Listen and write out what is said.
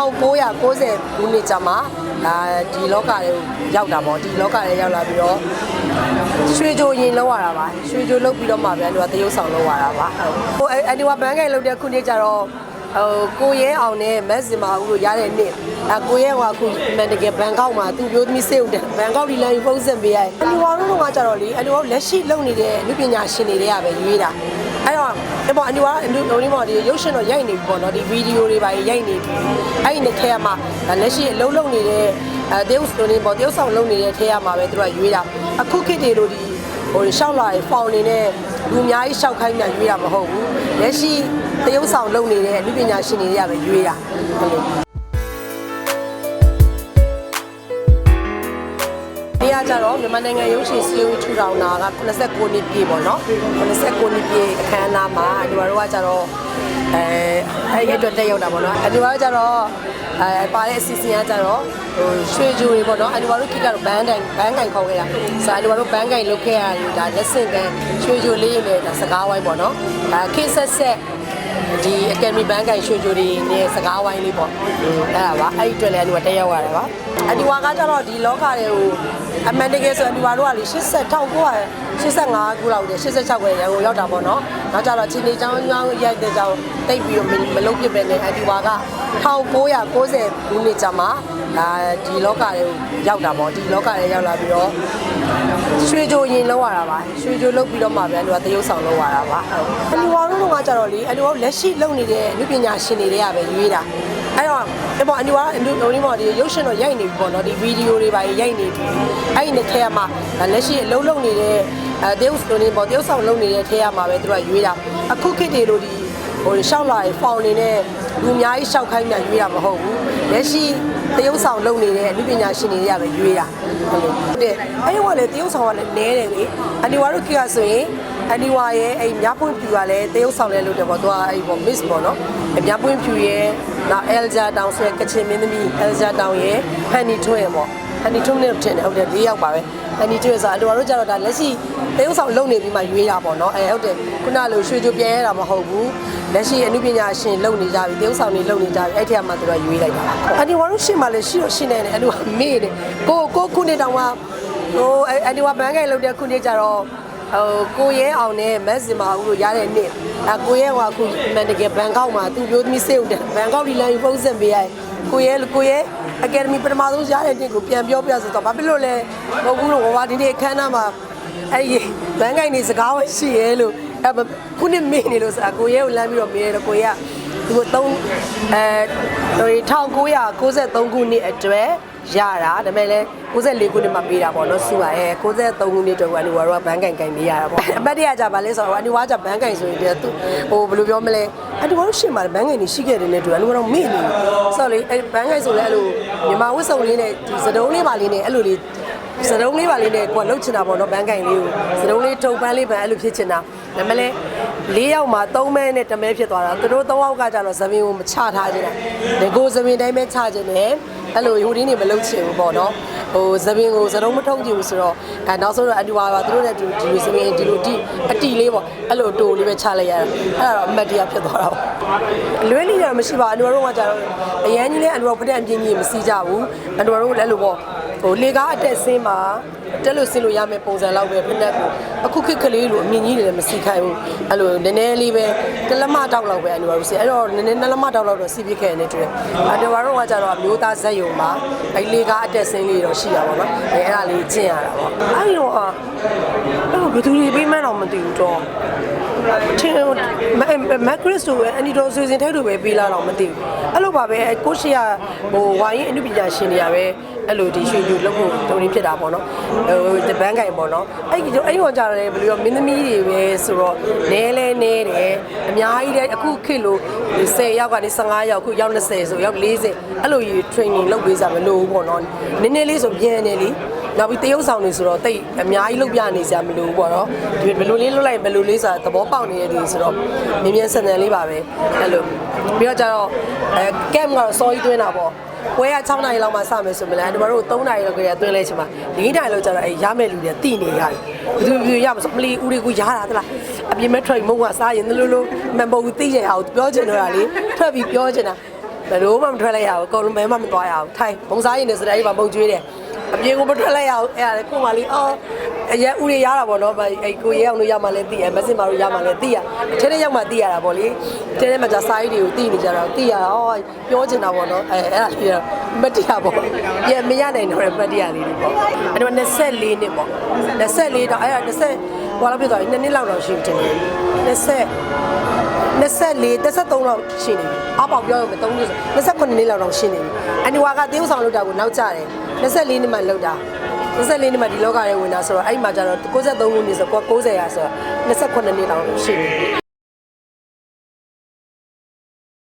1990ခုနှစ်ကျမှဒါဒီလောကတွေကိုရောက်တာပေါ့ဒီလောကတွေရောက်လာပြီးတော့ရွှေကြိုရင်လောက်ရတာပါရွှေကြိုလောက်ပြီးတော့မှဗျာသူကတရုပ်ဆောင်လောက်ရတာပါဟိုအန်ဒီဝဘန်ကလောက်တဲ့ခုနှစ်ကျတော့ဟိုကိုရဲအောင်နဲ့မက်စင်မာဦးတို့ရတဲ့နှစ်အကိုရဲကအခုမန်တကယ်ဘန်ကောက်မှာသူမျိုးသမီးစေုံတယ်ဘန်ကောက်ဒီလမ်းပုံစံပေးရတယ်အန်ဒီဝါတို့ကကျတော့လေအန်ဒီဝါလက်ရှိလုပ်နေတဲ့လူပညာရှင်တွေကပဲရွေးတာ အဲ့တော့ဒီပေါ်အန်ဒီဝါအန်ဒီလိုမျိုးဒီရုပ်ရှင်တော့ရိုက်နေပြီပေါ့နော်ဒီဗီဒီယိုတွေပါရိုက်နေပြီအဲ့ဒီနှစ်ထဲမှာလက်ရှိအလုံးလုံးနေတဲ့အဲတရုပ်စတိုနေပေါ့တရုပ်ဆောင်လုပ်နေတဲ့ထဲမှာပဲသူကရွေးတာအခုခေတ်တွေလိုဒီဟိုရှောက်လာဖောင်နေနဲ့လူအများကြီးရှောက်ခိုင်းမှရွေးတာမဟုတ်ဘူးလက်ရှိတရုပ်ဆောင်လုပ်နေတဲ့လူပညာရှင်တွေကပဲရွေးတာ ကကြတော့မြန်မာနိုင်ငံရုပ်ရှင်စီရီထူထောင်တာက89နှစ်ပြည့်ပေါ့နော်89နှစ်ပြည့်အခမ်းအနားမှာဒီမှာတော့ကကြတော့အဲအဲ့ဒီအတွက်တက်ရောက်တာပေါ့နော်အဲဒီမှာကြတော့အဲပါတဲ့အစီအစဉ်ကကြတော့ဟိုရွှေကြိုတွေပေါ့နော်အဲဒီမှာတို့ခိကတော့ဘန်းတိုင်ဘန်းကင်ခေါ်ခဲ့တာဆိုအဲဒီမှာတို့ဘန်းကင်လုပ်ခဲ့ရတယ်ဒါလက်ဆင့်ကန်ရွှေကြိုလေးနဲ့ဒါစကားဝိုင်းပေါ့နော်ဒါခေတ်ဆက်ဆက် ဒီအကယ်ဒမီဘန်းကန်ရွှေကြိုတွေနဲ့စကားဝိုင်းလေးပေါ့အဲ့ဒါပါအဲ့ဒီအတွက်လည်းအဒီကတက်ရောက်ရတာပါအဒီဝါကကြတော့ဒီလောကတွေကိုအမှန်တကယ်ဆိုအဒီဝါတို့ကလေ80 1985ခုလောက်တည်း86ခုရန်ကုန်ရောက်တာပေါ့နော်နောက်ကြတော့ချင်းနေချောင်းချောင်းရိုက်တဲ့ကြောင်းတိတ်ပြီးတော့မလုံးပြစ်ပဲနဲ့အဒီဝါက1990ခုနှစ်ကျမှ ဒါဒီလောကတွေကိုရောက်တာပေါ့ဒီလောကတွေရောက်လာပြီးတော့ရွှေကြိုရင်လောက်ရတာပါရွှေကြိုလောက်ပြီးတော့မှဗျာသူကတရုပ်ဆောင်လောက်ရတာပါအဒီဝါတို့ကကြတော့လေအဒီဝါလက်ရှိလုပ်နေတဲ့လူပညာရှင်တွေကပဲရွေးတာအဲ့တော့ဒီပေါ်အန်ဒီဝါအန်ဒီလိုမျိုးဒီရုပ်ရှင်တော့ရိုက်နေပြီပေါ့နော်ဒီဗီဒီယိုတွေပါရိုက်နေပြီအဲ့ဒီနှစ်ထဲမှာလက်ရှိအလုံးလုံးနေတဲ့အဲတရုပ်စတိုနေပေါ့တရုပ်ဆောင်လုပ်နေတဲ့ထဲမှာပဲသူကရွေးတာအခုခေတ်တွေလိုဒီ ဟိုရှောက်လာဖောင်နေနဲ့လူအများကြီးရှောက်ခိုင်းမှရွေးတာမဟုတ်ဘူးလက်ရှိတရုပ်ဆောင်လုပ်နေတဲ့လူပညာရှင်တွေကပဲရွေးတာဟုတ်လို့ဟုတ်တယ်အဲ့ဒီကလည်းတရုပ်ဆောင်ကလည်းနဲတယ်လေအန်ဒီဝါတို့ခေတ်ကဆိုရင်အန်ဒီဝါရဲ့အဲ့မြပွင့်ဖြူကလည်းတရုပ်ဆောင်လဲလုပ်တယ်ပေါ့သူကအဲ့ပေါ့ miss ပေါ့နော်အမြပွင့်ဖြူရဲ့နောက် Elja တောင်ဆိုရကချင်မင်းသမီး Elja တောင်ရဲ့ဟန်နီထွန်းရဲ့ပေါ့ ဟန်နီထွန်းနဲ့ထင်တယ်ဟုတ်တယ်၄ယောက်ပါပဲဟန်နီထွန်းဆိုအန်ဒီဝါတို့ကျတော့ဒါလက်ရှိတရုပ်ဆောင်လုပ်နေပြီးမှရွေးတာပေါ့နော်အဲဟုတ်တယ်ခုနလိုရွှေကြိုပြန်ရတာမဟုတ်ဘူးလက်ရှိအမှုပညာရှင်လုပ်နေကြပြီတရုပ်ဆောင်တွေလုပ်နေကြပြီအဲ့ထက်မှသူကရွေးလိုက်တာအန်ဒီဝါတို့ရှင်းမှလည်းရှိတော့ရှင်းနေတယ်အဲ့လိုမေ့တယ်ကိုကိုခုနှစ်တောင်မှဟိုအန်ဒီဝါဘန်ကလုပ်တဲ့ခုနှစ်ကျတော့ ဟိုကိုရဲအောင်နဲ့မက်စင်မာဦးတို့ရတဲ့နှစ်အကိုရဲကအခုမန်တကယ်ဘန်ကောက်မှာသူမျိုးသမီးစေုံတယ်ဘန်ကောက်ဒီလမ်းပုံစံပေးရတယ်ကိုရဲကိုရဲအကယ်ဒမီပထမဆုံးရတဲ့နှစ်ကိုပြန်ပြောပြဆိုတော့ဘာဖြစ်လို့လဲမဟုတ်ဘူးလို့ဟောဒီနေ့အခမ်းအနားမှာအဲ့ဒီဘန်ကိုင်နေစကားဝရှိရဲလို့အဲ့ခုနှစ်မေ့နေလို့ဆိုအကိုရဲကိုလမ်းပြီးတော့မေးတယ်ကိုရဲကသူက3အဲ1993ခုနှစ်အတွက် ရတာဒါပေမဲ့လည်း94ခုနှစ်မှာပေးတာပေါ့နော်စုပါအဲ93ခုနှစ်တော့အနီဝါတော့ဘန်းကင်ကင်ပေးရတာပေါ့အပတ်တရကြပါလဲဆိုတော့အနီဝါကြဘန်းကင်ဆိုရင်ပြသူဟိုဘယ်လိုပြောမလဲအနီဝါတို့ရှင်းပါတယ်ဘန်းကင်ကြီးရှိခဲ့တယ်နဲ့တူအနီဝါတော့မေ့နေဆိုတော့လေအဲဘန်းကင်ဆိုလဲအဲ့လိုမြန်မာဝတ်စုံလေးနဲ့ဒီစတုံးလေးပါလေးနဲ့အဲ့လိုလေး စတုံးလေးပါလေးနဲ့ကိုကလှုပ်ချင်တာပေါ့နော်ဘန်းကင်လေးကိုစတုံးလေးထုံပန်းလေးပန်းအဲ့လိုဖြစ်ချင်တာဒါပေမဲ့လည်း၄ယောက်မှာ၃မဲနဲ့တမဲဖြစ်သွားတာသူတို့၃ယောက်ကကြတော့ဇမင်ကိုမချထားချင်တာငကိုဇမင်တိုင်းပဲချချင်တယ်အဲ့လိုဟိုဒီနေမလုပ်ချင်ဘူးပေါ့နော်ဟိုဇပင်ကိုဇလုံးမထုံးကြည့်ဘူးဆိုတော့အဲနောက်ဆုံးတော့အတူပါပါသူတို့နဲ့ဒီလိုဇပင်ဒီလိုဒီအတီလေးပေါ့အဲ့လိုတိုလေးပဲချလိုက်ရတာအဲ့ဒါတော့အမတ်တရားဖြစ်သွားတာပေါ့လွဲလီရမရှိပါအတူတို့ကကြတော့အရန်ကြီးလဲအတူတို့ဖတဲ့အပြင်းကြီးမစီးကြဘူးအတူတို့လည်းလို့ပေါ့ ဟိုလေကားအတက်ဆင်းမှာတက်လို့ဆင်းလို့ရမယ့်ပုံစံလောက်ပဲဖက်နဲ့ကိုအခုခေတ်ကလေးလိုအမြင့်ကြီးတွေလည်းမစီခိုင်းဘူးအဲ့လိုနည်းနည်းလေးပဲတလက်မတောက်လောက်ပဲအတူတို့စီအဲ့တော့နည်းနည်းနှစ်လက်မတောက်လောက်တော့စီးပြခဲ့နေတယ်အတူတို့ကကြတော့မျိုးသားဇက်ယုံမှာအဲ့လေကားအတက်ဆင်းလေးတော့ရှိတာပေါ့နော်အဲအဲ့ဒါလေးကျင့်ရတာပေါ့အဲ့တော့အဲ့ဘယ်သူတွေပြီးမှန်းတော့မသိဘူးတော့ ထင်မက်ဂရစ်ဆိုအန်ဒီတော်ဆွေစင်ထဲတို့ပဲပေးလာတော့မသိဘူးအဲ့လိုပါပဲကိုရှိရဟိုဝိုင်းအမှုပညာရှင်တွေကပဲအဲ့လိုဒီရွှေပြူလုပ်ဖို့တုံးနေဖြစ်တာပေါ့နော်ဟိုဒီဘန်းကင်ပေါ့နော်အဲ့ဒီအဲ့ဒီကကြတယ်ဘယ်လိုရောမင်းသမီးတွေပဲဆိုတော့နဲလဲနဲတယ်အများကြီးလဲအခုခေတ်လို့10ယောက်ကနေ15ယောက်အခုရောက်20ဆိုရောက်40အဲ့လိုကြီး training လုပ်ပေးစားမလို့ပေါ့နော်နည်းနည်းလေးဆိုပြန်နေလေ နောက်ပြီးတရုပ်ဆောင်နေဆိုတော့တိတ်အများကြီးလုပ်ပြနေစရာမလိုဘူးပေါ့နော်ဒီဘယ်လိုလေးလုပ်လိုက်ဘယ်လိုလေးဆိုတာသဘောပေါက်နေရတဲ့ဆိုတော့မြင်းမြန်းဆန်ဆန်လေးပါပဲအဲ့လိုပြီးတော့ကျတော့အဲကမ်ကတော့စောကြီးတွင်းတာပေါ့ပွဲက6နာရီလောက်မှစမယ်ဆိုမလားဒီမှာတို့3နာရီလောက်ကလေးတွင်းလဲချင်ပါ4နာရီလောက်ကျတော့အဲရမဲ့လူတွေတိနေရတယ်ဘယ်သူဘယ်ရမဆိုမလီဦးတွေကရတာတလားအပြင်မဲ့ထွက်မုံကစားရင်လို့လို့မန်ပုံသိရအောင်ပြောချင်တော့တာလေထွက်ပြီးပြောချင်တာ ဘယ်လိုမှမထွက်လိုက်ရဘူးအကုန်လုံးဘယ်မှမသွားရဘူးထိုင်ဘုံစားရင်လည်းစတိုင်းမှာပုံကျွေးတယ်အပြင်ကိုမထွက်လိုက်ရဘူးအဲ့ဒါလေကို့မလေးအော်အရက်ဦးတွေရတာပေါ့နော်အဲ့ကိုရဲအောင်လို့ရမှလည်းသိရမစင်မာတို့ရမှလည်းသိရထဲထဲရောက်မှသိရတာပေါ့လေထဲထဲမှာじゃစာရေးတွေကိုသိနေကြတော့သိရအော်ပြောချင်တာပေါ့နော်အဲအဲ့ဒါပြီးတော့မတရားပေါ့ပြမရနိုင်တော့မတရားလေးတွေပေါ့အဲ့တော့24နှစ်ပေါ့24တော့အဲ့ဒါ20 ဟိုလောက်ပြသွားပြီ2နှစ်လောက်တော့ရှိတယ်20 24 33လောက်ရှိနေပြီအပေါက်ပြောရမယ်3နှစ်29နှစ်လောက်တော့ရှိနေပြီအန်ဒီဝါကသေဥဆောင်လောက်တာကိုနောက်ကျတယ်24နှစ်မှလောက်တာ24နှစ်မှဒီလောကရဲ့ဝင်တာဆိုတော့အဲ့မှာကျတော့63ခုနှစ်ဆိုတော့90ရာဆိုတော့29နှစ်လောက်ရှိနေပြီ